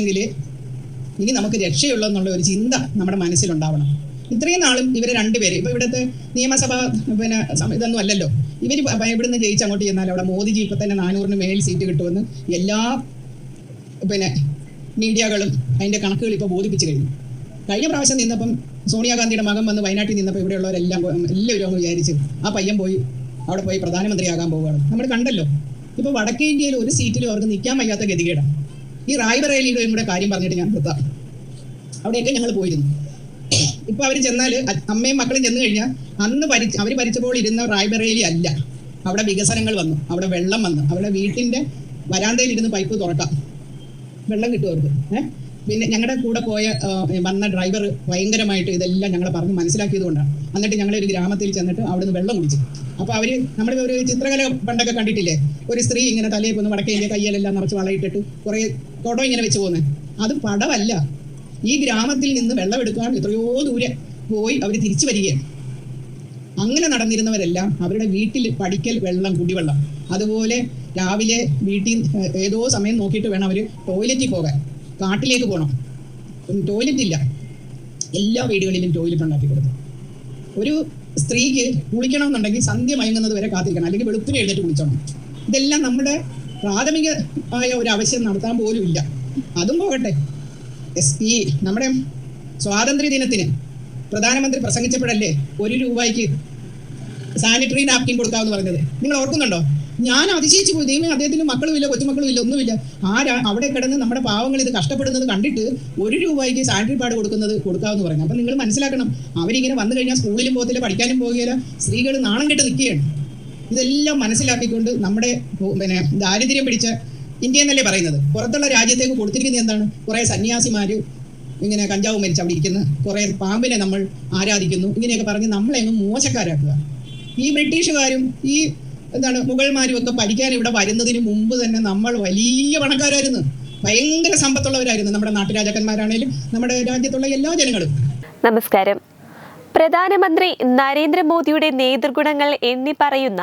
എങ്കിൽ ഇനി നമുക്ക് രക്ഷയുള്ളെന്നുള്ള ഒരു ചിന്ത നമ്മുടെ മനസ്സിലുണ്ടാവണം. ഇത്രയും നാളും ഇവർ രണ്ടുപേര് ഇപ്പൊ ഇവിടുത്തെ നിയമസഭ പിന്നെ ഇതൊന്നും അല്ലല്ലോ. ഇവർ ഇവിടുന്ന് ജയിച്ച് അങ്ങോട്ട് ചെന്നാൽ അവിടെ മോദിജി ഇപ്പൊ തന്നെ നാനൂറിന് മേൽ സീറ്റ് കിട്ടുമെന്ന് എല്ലാ പിന്നെ മീഡിയകളും അതിന്റെ കണക്കുകൾ ഇപ്പൊ ബോധിപ്പിച്ചു കഴിഞ്ഞു. കഴിഞ്ഞ പ്രാവശ്യം നിന്നപ്പം സോണിയാഗാന്ധിയുടെ മകൻ വന്ന് വയനാട്ടിൽ നിന്നപ്പോൾ ഇവിടെയുള്ളവരെല്ലാം എല്ലാവരും വിചാരിച്ചു ആ പയ്യൻ പോയി അവിടെ പോയി പ്രധാനമന്ത്രിയാകാൻ പോവുകയാണ്. നമ്മൾ കണ്ടല്ലോ. ഇപ്പൊ വടക്കേ ഇന്ത്യയിൽ ഒരു സീറ്റിലും അവർക്ക് നിൽക്കാൻ വയ്യാത്ത ഗതികേടാണ് ഈ റായ്ബറേലിയുടെയും കൂടെ കാര്യം പറഞ്ഞിട്ട് ഞാൻ നിർത്താം. അവിടെയൊക്കെ ഞങ്ങൾ പോയിരുന്നു. ഇപ്പൊ അവർ ചെന്നാൽ അമ്മയും മക്കളും ചെന്ന് കഴിഞ്ഞാൽ അന്ന് ഭരിച്ച് അവർ ഭരിച്ചപ്പോൾ ഇരുന്ന റായ്ബറേലി അല്ല. അവിടെ വികസനങ്ങൾ വന്നു. അവിടെ വെള്ളം വന്നു. അവിടെ വീട്ടിന്റെ വരാന്തയിൽ ഇരുന്ന് പൈപ്പ് തുറക്കാം. വെള്ളം കിട്ടും അവർക്ക്. ഏഹ് പിന്നെ ഞങ്ങളുടെ കൂടെ പോയ വന്ന ഡ്രൈവർ ഭയങ്കരമായിട്ട് ഇതെല്ലാം ഞങ്ങളെ പറഞ്ഞ് മനസ്സിലാക്കിയത് കൊണ്ടാണ്. എന്നിട്ട് ഞങ്ങൾ ഒരു ഗ്രാമത്തിൽ ചെന്നിട്ട് അവിടുന്ന് വെള്ളം കുടിച്ചു. അപ്പോൾ അവർ നമ്മുടെ ഒരു ചിത്രകല പണ്ടൊക്കെ കണ്ടിട്ടില്ലേ? ഒരു സ്ത്രീ ഇങ്ങനെ തലയിൽ പോന്ന് വടക്കേ ഇന്ത്യ കയ്യിലെല്ലാം നിറച്ച് വളയിട്ടിട്ട് കുറേ കുടം ഇങ്ങനെ വെച്ച് പോകുന്നത് അത് പടവല്ല. ഈ ഗ്രാമത്തിൽ നിന്ന് വെള്ളം എടുക്കാൻ എത്രയോ ദൂരെ പോയി അവർ തിരിച്ചു വരികയാണ്. അങ്ങനെ നടന്നിരുന്നവരെല്ലാം അവരുടെ വീട്ടിൽ പഠിക്കൽ വെള്ളം കുടിവെള്ളം. അതുപോലെ രാവിലെ വീട്ടിൽ ഏതോ സമയം നോക്കിയിട്ട് വേണം അവർ ടോയ്ലറ്റിൽ പോകാൻ. കാട്ടിലേക്ക് പോകണം ടോയ്ലറ്റ് ഇല്ല. എല്ലാ വീടുകളിലും ടോയ്ലറ്റ് ഉണ്ടാക്കി കൊടുത്തു ഒരു സ്ത്രീക്ക് കുളിക്കണമെന്നുണ്ടെങ്കിൽ സന്ധ്യ മയങ്ങുന്നത് വരെ കാത്തിരിക്കണം. അല്ലെങ്കിൽ വെളുപ്പിന് എഴുന്നേറ്റ് കുളിച്ചോണം. ഇതെല്ലാം നമ്മുടെ പ്രാഥമികമായ ഒരു ആവശ്യം നടത്താൻ പോലും ഇല്ല. അതും പോകട്ടെ. ഈ നമ്മുടെ സ്വാതന്ത്ര്യ ദിനത്തിന് പ്രധാനമന്ത്രി പ്രസംഗിച്ചപ്പോഴല്ലേ ഒരു രൂപയ്ക്ക് സാനിറ്ററി നാപ്കിൻ കൊടുക്കാമെന്ന് പറഞ്ഞത്. നിങ്ങൾ ഓർക്കുന്നുണ്ടോ? ഞാൻ അതിശയിച്ചു പോയി. ദൈവം അദ്ദേഹത്തിന് മക്കളുമില്ല കൊച്ചുമക്കളുമില്ല ഒന്നുമില്ല. ആരാ അവിടെ കിടന്ന് നമ്മുടെ പാവങ്ങൾ ഇത് കഷ്ടപ്പെടുന്നത് കണ്ടിട്ട് ഒരു രൂപയ്ക്ക് സാനിറ്ററി പാഡ് കൊടുക്കുന്നത് കൊടുക്കാമെന്ന് പറഞ്ഞു അപ്പം നിങ്ങൾ മനസ്സിലാക്കണം അവരിങ്ങനെ വന്നു കഴിഞ്ഞാൽ സ്കൂളിലും പോകത്തില്ല പഠിക്കാനും പോകുകയില്ല സ്ത്രീകൾ നാണം കെട്ട് നിൽക്കുകയാണ്. ഇതെല്ലാം മനസ്സിലാക്കിക്കൊണ്ട് നമ്മുടെ പിന്നെ ദാരിദ്ര്യം പിടിച്ച ഇന്ത്യ എന്നല്ലേ പറയുന്നത്? പുറത്തുള്ള രാജ്യത്തേക്ക് കൊടുത്തിരിക്കുന്നത് എന്താണ്? കുറേ സന്യാസിമാര് ഇങ്ങനെ കഞ്ചാവ് മരിച്ച് അവിടെ ഇരിക്കുന്ന. കുറേ പാമ്പിനെ നമ്മൾ ആരാധിക്കുന്നു. ഇങ്ങനെയൊക്കെ പറഞ്ഞ് നമ്മളെ അങ്ങ് മോശക്കാരാക്കുക. ഈ ബ്രിട്ടീഷുകാരും ഈ എന്താണ് മുഗൾമാരും ഒക്കെ പഠിക്കാൻ ഇവിടെ വരുന്നതിന് മുമ്പ് തന്നെ നമ്മൾ വലിയ പണക്കാരായിരുന്നു. ഭയങ്കര സമ്പത്തുള്ളവരായിരുന്നു നമ്മുടെ നാട്ടുരാജാക്കന്മാരാണേലും നമ്മുടെ രാജ്യത്തുള്ള എല്ലാ ജനങ്ങളും. നമസ്കാരം. പ്രധാനമന്ത്രി നരേന്ദ്രമോദിയുടെ നേതൃഗുണങ്ങൾ എന്നി പറയുന്ന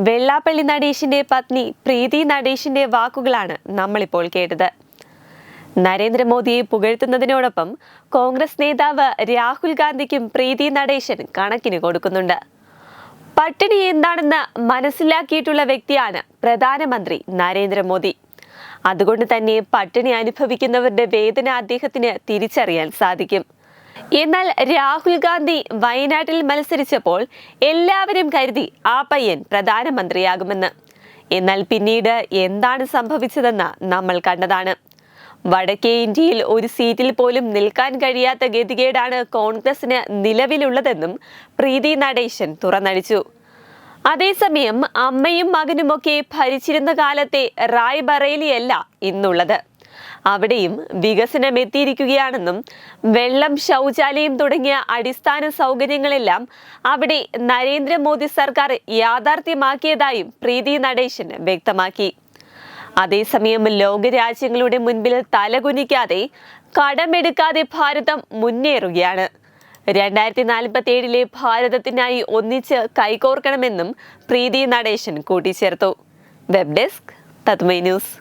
വെള്ളാപ്പള്ളി നടേശിന്റെ പത്നി പ്രീതി നടേശിന്റെ വാക്കുകളാണ് നമ്മളിപ്പോൾ കേട്ടത്. നരേന്ദ്രമോദിയെ പുകഴ്ത്തുന്നതിനോടൊപ്പം കോൺഗ്രസ് നേതാവ് രാഹുൽ ഗാന്ധിക്കും പ്രീതി നടേശൻ കണക്കിന് കൊടുക്കുന്നുണ്ട്. പട്ടിണി എന്താണെന്ന് മനസ്സിലാക്കിയിട്ടുള്ള വ്യക്തിയാണ് പ്രധാനമന്ത്രി നരേന്ദ്രമോദി. അതുകൊണ്ട് തന്നെ പട്ടിണി അനുഭവിക്കുന്നവരുടെ വേദന അദ്ദേഹത്തിന് തിരിച്ചറിയാൻ സാധിക്കും. എന്നാൽ രാഹുൽ ഗാന്ധി വയനാട്ടിൽ മത്സരിച്ചപ്പോൾ എല്ലാവരും കരുതി ആ പയ്യൻ പ്രധാനമന്ത്രിയാകുമെന്ന്. എന്നാൽ പിന്നീട് എന്താണ് സംഭവിച്ചതെന്ന് നമ്മൾ കണ്ടതാണ്. വടക്കേ ഇന്ത്യയിൽ ഒരു സീറ്റിൽ പോലും നിൽക്കാൻ കഴിയാത്ത ഗതികേടാണ് കോൺഗ്രസിന് നിലവിലുള്ളതെന്നും പ്രീതി നടേശൻ തുറന്നടിച്ചു. അതേസമയം അമ്മയും മകനുമൊക്കെ ഭരിച്ചിരുന്ന കാലത്തെ റായ് ബറേലിയല്ല ഇന്നുള്ളത്. അവിടെയും വികസനം എത്തിയിരിക്കുകയാണെന്നും വെള്ളം ശൗചാലയം തുടങ്ങിയ അടിസ്ഥാന സൗകര്യങ്ങളെല്ലാം അവിടെ നരേന്ദ്രമോദി സർക്കാർ യാഥാർത്ഥ്യമാക്കിയതായും പ്രീതി നടേശൻ വ്യക്തമാക്കി. അതേസമയം ലോകരാജ്യങ്ങളുടെ മുൻപിൽ തലകുനിക്കാതെ കടമെടുക്കാതെ ഭാരതം മുന്നേറുകയാണ്. രണ്ടായിരത്തി നാൽപ്പത്തി ഏഴിലെ ഭാരതത്തിനായി ഒന്നിച്ച് കൈകോർക്കണമെന്നും പ്രീതി നടേശൻ കൂട്ടിച്ചേർത്തു. വെബ് ഡെസ്ക് തത്മൈ ന്യൂസ്.